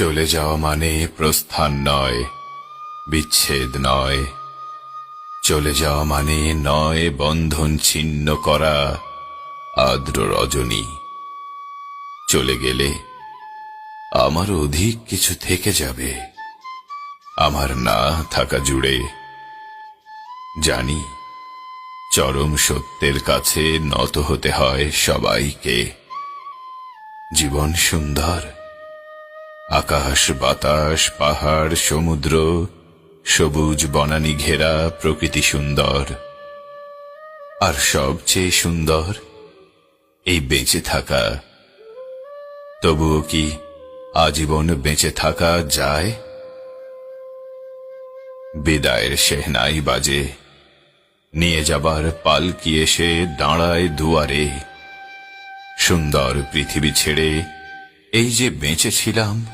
চলে যাওয়া মানে প্রস্থান নয়, বিচ্ছেদ নয়। চলে যাওয়া মানে নয় বন্ধন ছিন্ন করা আদ্র রজনী। চলে গেলে আমার অধিক কিছু থেকে যাবে, আমার না থাকা জুড়ে। জানি চরম সত্যের কাছে নত হতে হয় সবাইকে। জীবন সুন্দর। আকাশ, বাতাস, পাহাড়, সমুদ্র, সবুজ বনানী ঘেরা প্রকৃতি সুন্দর। আর সবচেয়ে সুন্দর, এই বেঁচে থাকা। তবুও কি আজীবন বেঁচে থাকা যায়? বিদায়ের শেহনাই বাজে, নিয়ে যাবার পালকি এসে দাঁড়ায় দুয়ারে। সুন্দর পৃথিবী ছেড়ে এই যে বেঁচেছিলাম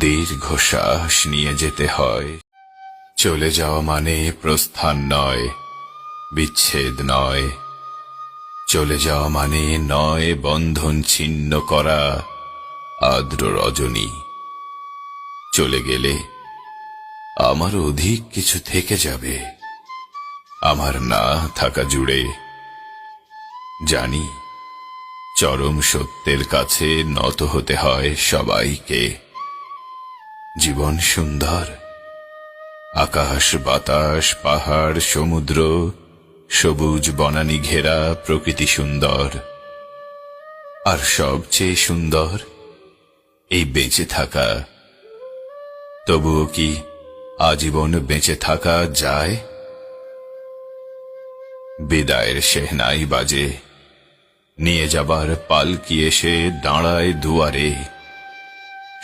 দীর্ঘশ্বাস নিয়ে যেতে হয়। চলে যাওয়া মানে প্রস্থান নয়, বিচ্ছেদ নয়। চলে যাওয়া মানে নয় বন্ধন ছিন্ন করা আদ্র রজনী। চলে গেলে আমার অধিক কিছু থেকে যাবে, আমার না থাকা জুড়ে। জানি চরম সত্যের কাছে নত হতে হয় সবাইকে। জীবন সুন্দর। আকাশ, বাতাস, পাহাড়, সমুদ্র, সবুজ বনানী ঘেরা প্রকৃতি সুন্দর। আর সবচেয়ে সুন্দর, এই বেঁচে থাকা। তবুও কি আজীবন বেঁচে থাকা যায়? বিদায়ের শেহনাই বাজে, নিয়ে যাবার পালকি এসে দাঁড়ায় দুয়ারে।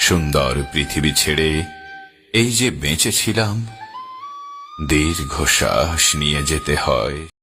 সুন্দর পৃথিবী ছেড়ে এই যে বেঁচেছিলাম দীর্ঘশ্বাস নিয়ে যেতে হয়।